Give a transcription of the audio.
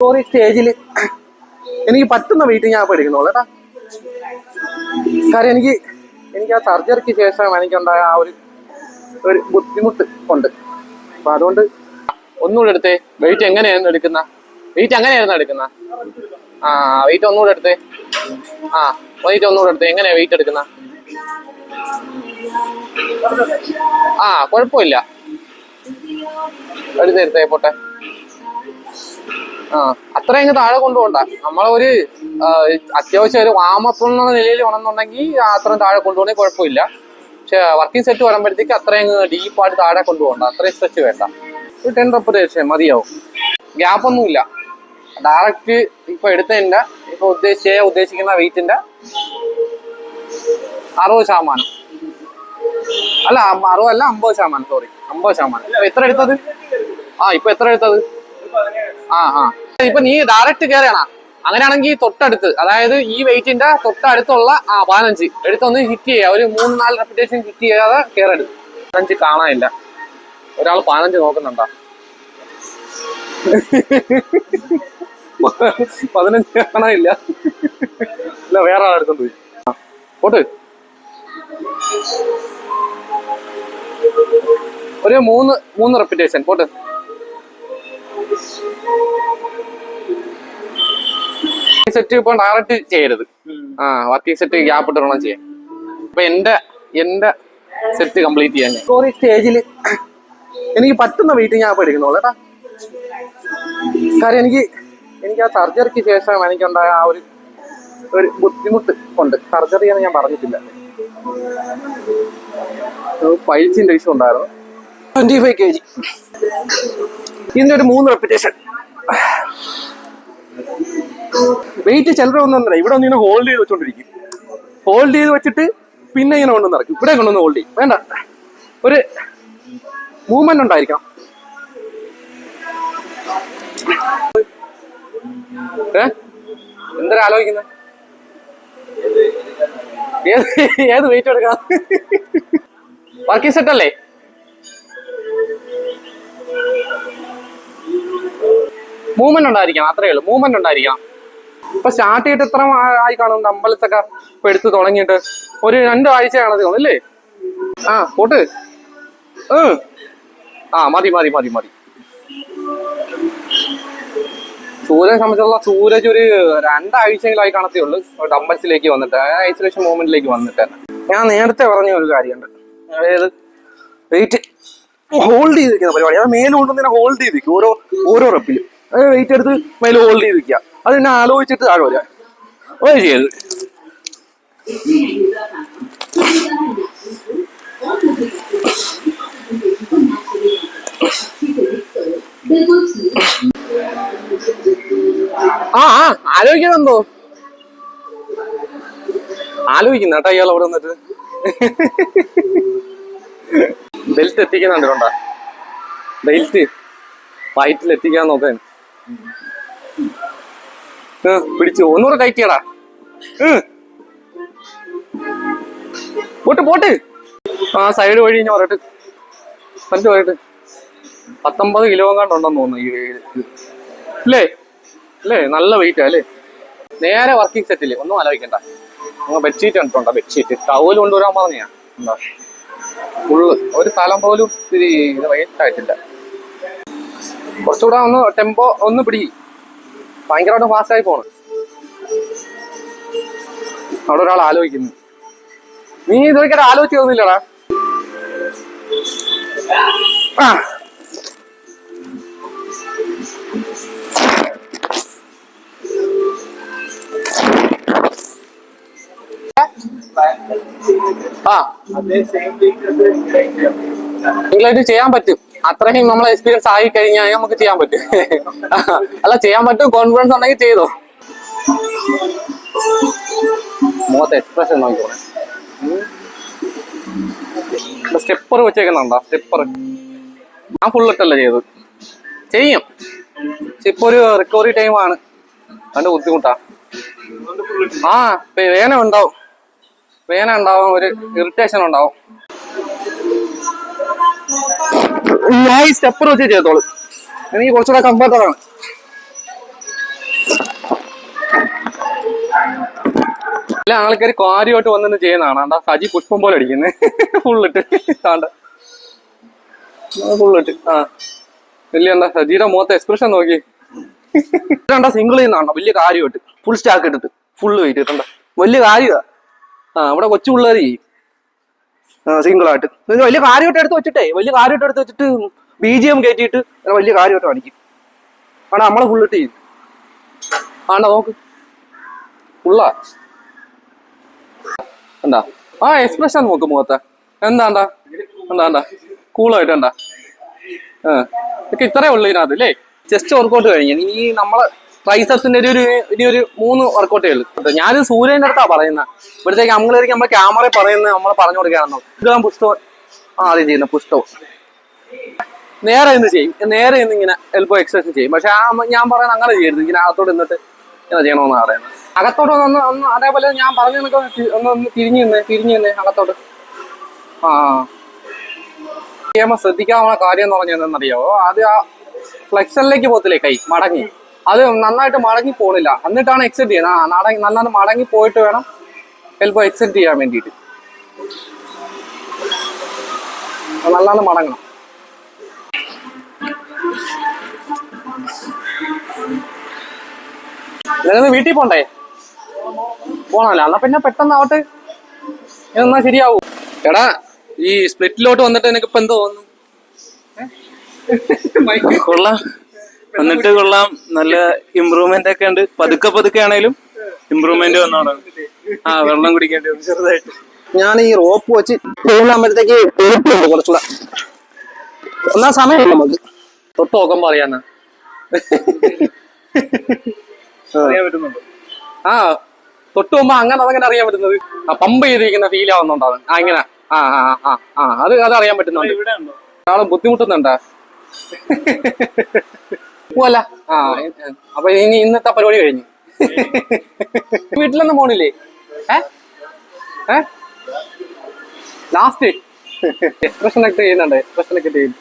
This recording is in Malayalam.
സോറി സ്റ്റേജിൽ എനിക്ക് പറ്റുന്ന വെയിറ്റ് ഞാൻ പഠിക്കുന്നുള്ളൂ കേട്ടാ. കാര്യം എനിക്ക് എനിക്ക് ആ സർജറിക്ക് ശേഷം എനിക്കുണ്ടായ ആ ഒരു ഒരു ബുദ്ധിമുട്ട് ഉണ്ട്. അപ്പൊ അതുകൊണ്ട് ഒന്നുകൂടെ എടുത്തേ. വെയിറ്റ് എങ്ങനെയായിരുന്നു എടുക്കുന്ന? വെയിറ്റ് എങ്ങനെയായിരുന്നു എടുക്കുന്ന? ആ വെയിറ്റ് ഒന്നുകൂടെ എടുത്തേ. ആ വെയിറ്റ് ഒന്നുകൂടെ എടുത്തേ. എങ്ങനെയാ വെയിറ്റ് എടുക്കുന്ന? ആ കുഴപ്പമില്ല. എടുത്തേ എടുത്തേ പോട്ടെ. ആ അങ്ങ് താഴെ കൊണ്ടുപോകണ്ട നമ്മളൊരു അത്യാവശ്യം ഒരു വാമപ്പ് എന്നുള്ള നിലയിൽ വേണമെന്നുണ്ടെങ്കിൽ അത്രയും താഴെ കൊണ്ടുപോകണേ കുഴപ്പമില്ല. പക്ഷെ വർക്കിംഗ് സെറ്റ് വരുമ്പോഴത്തേക്ക് അത്രയും ഡീപ്പായിട്ട് താഴെ കൊണ്ടുപോകണ്ട. അത്രയും സ്ട്രെച്ച് വേണ്ട. ഒരു ടെൻ റെപ്പറേഷൻ മതിയാവും. ഗ്യാപ്പ് ഒന്നുമില്ല. ഡയറക്റ്റ് ഇപ്പൊ എടുത്തതിന്റെ ഇപ്പൊ ഉദ്ദേശിച്ച ഉദ്ദേശിക്കുന്ന വെയിറ്റിന്റെ അറുപത് ശതമാനം. അല്ല അറുപതല്ല അമ്പത് ശതമാനം സോറി അമ്പത് ശതമാനം. എത്ര എടുത്തത്? ആ ഇപ്പൊ എത്ര എടുത്തത്? ആ ആ. ഇപ്പൊ നീ ഡയറക്റ്റ് കയറിയാണ് അങ്ങനെയാണെങ്കിൽ തൊട്ടടുത്ത് അതായത് ഈ വെയിറ്റിന്റെ തൊട്ടടുത്തുള്ള ആ പതിനഞ്ച്. എടുത്തൊന്ന് ഹിറ്റ് ചെയ്യുക. ഒരു മൂന്ന് നാല് റെപ്പിറ്റേഷൻ ഹിറ്റ് ചെയ്യാതെ കയറരുത് പതിനഞ്ച് കാണാനില്ല. ഒരാൾ പതിനഞ്ച് നോക്കുന്നുണ്ടോ? പതിനഞ്ച് കാണാനില്ല. ഇല്ല വേറെ ആളെടുത്തോണ്ട് പോയി. പോട്ട്. ഒരു മൂന്ന് മൂന്ന് റെപ്പിറ്റേഷൻ പോട്ട്. സെറ്റ് ഇപ്പൊ ഡയറക്റ്റ് ചെയ്യരുത്. ആ വർക്കിംഗ് സെറ്റ് ഗ്യാപ്പ് ഇട്ട് വേണം ചെയ്യാൻ. അപ്പൊ എന്റെ എന്റെ സെറ്റ് കംപ്ലീറ്റ് ചെയ്യാൻ സ്റ്റേജിൽ സോറി എനിക്ക് പറ്റുന്ന വെയിറ്റ് ഞാൻ ഇപ്പൊ എടുക്കുന്നുള്ളൂ കേട്ടാ. കാര്യം എനിക്ക് എനിക്ക് ആ സർജറിക്ക് ശേഷം എനിക്കുണ്ടായ ആ ഒരു ഒരു ബുദ്ധിമുട്ട് ഉണ്ട്. സർജറി എന്ന് ഞാൻ പറഞ്ഞിട്ടില്ല. പൈസിന്റെ ഇഷ്യൂ ഉണ്ടായിരുന്നു ട്വന്റി ഫൈവ് കെ ജി ഇതിന്റെ ഒരു മൂന്ന് റെപ്പിറ്റേഷൻ വെയിറ്റ് ചിലരൊന്നും ഇവിടെ ഒന്ന് ഇങ്ങനെ ഹോൾഡ് ചെയ്ത് വെച്ചോണ്ടിരിക്കും. ഹോൾഡ് ചെയ്ത് വെച്ചിട്ട് പിന്നെ ഇങ്ങനെ കൊണ്ടുവന്ന് ഇറക്കും ഇവിടെ കൊണ്ടുവന്ന് ഹോൾഡ് ചെയ്യും. വേണ്ട. ഒരു മൂവ്മെന്റ് ഉണ്ടായിരിക്കണം. ഏ? എന്തൊരു ആലോചിക്കുന്നത് ഏത് ഏത് വെയിറ്റ് എടുക്കാം വർക്കിംഗ് സെറ്റ് അല്ലേ? മൂവ്മെന്റ് ഉണ്ടായിരിക്കണം. അത്രേ ഉള്ളൂ. മൂവ്മെന്റ് ഉണ്ടായിരിക്കണം. ഇപ്പൊ സ്റ്റാർട്ട് ചെയ്തിട്ട് എത്ര ആയി കാണും? അമ്പലത്തൊക്കെ ഇപ്പൊ എടുത്ത് തുടങ്ങിയിട്ട് ഒരു രണ്ട് ആഴ്ച കാണത് അല്ലേ? ആ പോട്ട്. ആ. മതി മതി മതി മതി. സൂര്യനെ സംബന്ധിച്ചുള്ള സൂരജ് ഒരു രണ്ടാഴ്ചയിലായി കാണത്തേ ഉള്ളൂ ഡംബൽസിലേക്ക് വന്നിട്ട് ഐസൊലേഷൻ മൂവ്മെന്റിലേക്ക് വന്നിട്ട്. ഞാൻ നേരത്തെ പറഞ്ഞ ഒരു കാര്യമുണ്ട്. അതായത് വെയിറ്റ് ഹോൾഡ് ചെയ്ത് വെക്കുന്ന പരിപാടി. അത് മേലോട്ട് കൊണ്ടുവന്ന് ഹോൾഡ് ചെയ്ത് വെക്കും ഓരോ ഓരോ റെപ്പിലും വെയിറ്റ് എടുത്ത് മേലെ ഹോൾഡ് ചെയ്ത് വെക്കുക. അത് എന്നെ ആലോചിച്ചിട്ട് താഴെ വരിക അത് ചെയ്ത് ആ ആ ആലോചിക്കുന്നുണ്ടോ ആലോചിക്കുന്ന കേട്ടോ ഇയാൾ അവിടെ വന്നിട്ട്. ബെൽറ്റ് എത്തിക്കുന്നുണ്ട് കണ്ടാ ബെൽറ്റ് വയറ്റിൽ എത്തിക്കാൻ നോക്കാൻ. പിടിച്ചു. ഒന്നുകൂടെ കയറ്റിയടാ. Pot pot. ആ സൈഡ് വഴി ഞാൻ പറയട്ട് പറ്റു പറയട്ട് പത്തൊമ്പത് കിലോ കണ്ടുണ്ടെന്ന് തോന്നുന്നു ഈ ഇത്. അല്ലേ? അല്ലേ? നല്ല വെയിറ്റാ അല്ലേ? നേരെ വർക്കിംഗ് സെറ്റിൽ ഒന്നും ആലോചിക്കണ്ട. നിങ്ങൾ ബെഡ്ഷീറ്റ് കണ്ടിട്ടുണ്ടോ? ബെഡ്ഷീറ്റ് ടവൽ കൊണ്ടുവരാൻ പറഞ്ഞാ എന്താ? ഫുള്ള് ഒരു സ്ഥലം പോലും ഇത് വെയിറ്റ് ആയിട്ടില്ല. കുറച്ചുകൂടെ ഒന്ന് ടെമ്പോ ഒന്ന് പിടി. ഭയങ്കരമായിട്ട് ഫാസ്റ്റ് ആയി പോണ്. അവിടെ ഒരാൾ ആലോചിക്കുന്നു. നീ ഇതൊക്കെ ആലോചിച്ച് തോന്നില്ലടാ ആ. ആ. നിങ്ങളായിട്ട് ചെയ്യാൻ പറ്റും. അത്രയും നമ്മൾ എക്സ്പീരിയൻസ് ആയി കഴിഞ്ഞാൽ നമുക്ക് ചെയ്യാൻ പറ്റും. അല്ല ചെയ്യാൻ പറ്റും കോൺഫിഡൻസ് ഉണ്ടെങ്കിൽ ചെയ്തോ. മുഖത്തെ എക്സ്പ്രഷൻ നോക്കിക്കോണേ സ്റ്റെപ്പർ വെച്ചേക്കുന്നുണ്ടോ? സ്റ്റെപ്പർ ഞാൻ ഫുൾ ഇട്ടല്ല ചെയ്തത്? ചെയ്യും. ഇപ്പൊ ഒരു റിക്കവറി ടൈമാണ് അതിന്റെ ബുദ്ധിമുട്ടാ. ആ വേന ഉണ്ടാവും. വേന ഉണ്ടാവും ഒരു ഇറിറ്റേഷൻ ഉണ്ടാവും. ഞാൻ ഈ സ്റ്റെപ്പർ വെച്ച് ചെയ്തോളൂ. എനിക്ക് കുറച്ചുകൂടെ കംഫർട്ടബിൾ ആണ്. എല്ലാ ആൾക്കാർ കാര്യമായിട്ട് വന്നിട്ട് ചെയ്യുന്നതാണ് എന്താ സജി പുഷ്പം പോലെ അടിക്കുന്നത് ഫുള്ളിട്ട് താണ്ട ഫുള്ളിട്ട് ആ. വലിയ എന്താ സജിയുടെ മുഖത്തെ എക്സ്പ്രഷൻ നോക്കി. ഇതാണ്ട സിംഗിൾ ചെയ്യുന്നതാണ്ടോ വലിയ കാര്യമായിട്ട്. ഫുൾ സ്റ്റാക്ക് ഇട്ടിട്ട്. ഫുള്ള് വെയിറ്റ് ഇട്ടണ്ട വലിയ കാര്യമാ. ആ അവിടെ കൊച്ചു പിള്ളേർ ചെയ്യും. സിംഗിൾ ആയിട്ട്. ഇത് വലിയ കാര്യമായിട്ട് എടുത്ത് വെച്ചിട്ടേ വലിയ കാര്യമായിട്ട് എടുത്ത് വെച്ചിട്ട് ബി ജി എം കയറ്റിയിട്ട് വലിയ കാര്യമായിട്ട് കാണിക്കും. ആണ് നമ്മളെ ഫുള്ളിട്ട് ചെയ്യും. ആണോ നോക്ക്. ഫുള്ളാ എന്താ ആ എക്സ്പ്രഷൻ നോക്ക് മുഖത്തെ. എന്താണ്ടാ എന്താണ്ടാ കൂളായിട്ട് എന്താ? ഏഹ് ഇതൊക്കെ ഇത്രേ ഉള്ളു ഇതിനകത്ത് അല്ലേ? ജസ്റ്റ് വർക്കൗട്ട് കഴിഞ്ഞു. ഇനി നമ്മളെ ട്രൈസപ്സിന്റെ ഒരു ഇനി ഒരു മൂന്ന് വർക്കൗട്ടേ ഉള്ളൂ ഞാൻ സൂര്യന്റെ അടുത്താ പറയുന്നത് ഇവിടത്തേക്ക് നമ്മളായിരിക്കും നമ്മളെ ക്യാമറ പറയുന്നത് നമ്മളെ പറഞ്ഞു കൊടുക്കുകയാണെന്നോ ഇതാണ് പുഷ്ടവും ആദ്യം ചെയ്യുന്ന പുഷ്ടവും നേരെ ഇന്ന് ചെയ്യും. നേരെ ഇന്ന് ഇങ്ങനെ എൽബോ എക്സസൈസ് ചെയ്യും. പക്ഷെ ആ ഞാൻ പറയുന്നത് അങ്ങനെ ചെയ്യരുത്. ഇങ്ങനെ അകത്തോട്ട് നിന്നിട്ട് ഇങ്ങനെ ചെയ്യണമെന്ന് പറയുന്നത്. അകത്തോട്ട് ഒന്ന് ഒന്ന് അതേപോലെ ഞാൻ പറഞ്ഞു ഒന്ന് ഒന്ന് തിരിഞ്ഞു നിന്നേ തിരിഞ്ഞു നിന്നേ അകത്തോട്ട്. ആ ശ്രദ്ധിക്കാവുന്ന കാര്യം എന്ന് പറഞ്ഞാൽ എന്തെന്നറിയാവോ അത് ആ ഫ്ലെക്ഷനിലേക്ക് പോകത്തില്ലേ കൈ? മടങ്ങി. അത് നന്നായിട്ട് മടങ്ങി പോണില്ല. എന്നിട്ടാണ് എക്സെപ്റ്റ് ചെയ്യുന്നത്. നടങ്ങി നന്നായിട്ട് മടങ്ങി പോയിട്ട് വേണം ചിലപ്പോൾ എക്സെപ്റ്റ് ചെയ്യാൻ വേണ്ടിയിട്ട്. നല്ലാണ്ട് മടങ്ങണം. നിങ്ങൾ വീട്ടിൽ പോണ്ടേ? പോണല്ലോ എന്നാ പിന്നെ പെട്ടെന്ന് ആവട്ടെ എന്നാ ശരിയാവൂ. എടാ ഈ സ്പ്ലിറ്റിലോട്ട് വന്നിട്ട് നിനക്ക് ഇപ്പൊ എന്തോ തോന്നുന്നു? കൊള്ളാം. എന്നിട്ട് കൊള്ളാം. നല്ല ഇമ്പ്രൂവ്മെന്റ് ഒക്കെ ഉണ്ട്. പതുക്കെ പതുക്കെ ആണേലും ഇമ്പ്രൂവ്മെന്റ് വന്നോടാ ആ വെള്ളം കുടിക്കേണ്ടി വന്നു ചെറുതായിട്ട്. ഞാൻ ഈ റോപ്പ് വെച്ച് പോകുമ്പോഴത്തേക്ക് എളുപ്പമുണ്ട് കുറച്ചുകൂടെ. ഒന്നാ സമയം നമുക്ക്? തൊട്ട് നോക്കുമ്പോ അറിയാന്ന്. ആ. തൊട്ട് പോകുമ്പോ അങ്ങനെ അതങ്ങനെ അറിയാൻ പറ്റുന്നത്. ആ പമ്പ് ചെയ്തിരിക്കുന്ന ഫീൽ ആവുന്നുണ്ടോ അത്? ആ ഇങ്ങനെ. ആ ആ ആ ആ അത് അത് അറിയാൻ പറ്റുന്നുണ്ട്. ഇവിടെ ഉണ്ടോ? ആൾ ബുദ്ധിമുട്ടുന്നുണ്ടാ? പോവല്ല. ആ. അപ്പൊ ഇനി ഇന്നത്തെ പരിപാടി കഴിഞ്ഞു. വീട്ടിലൊന്നും പോണില്ലേ? ഏ? ലാസ്റ്റ് എക്സ്പ്രഷൻ ഒക്കെ ചെയ്യുന്നുണ്ട്. എക്സ്പ്രഷൻ ഒക്കെ ചെയ്യും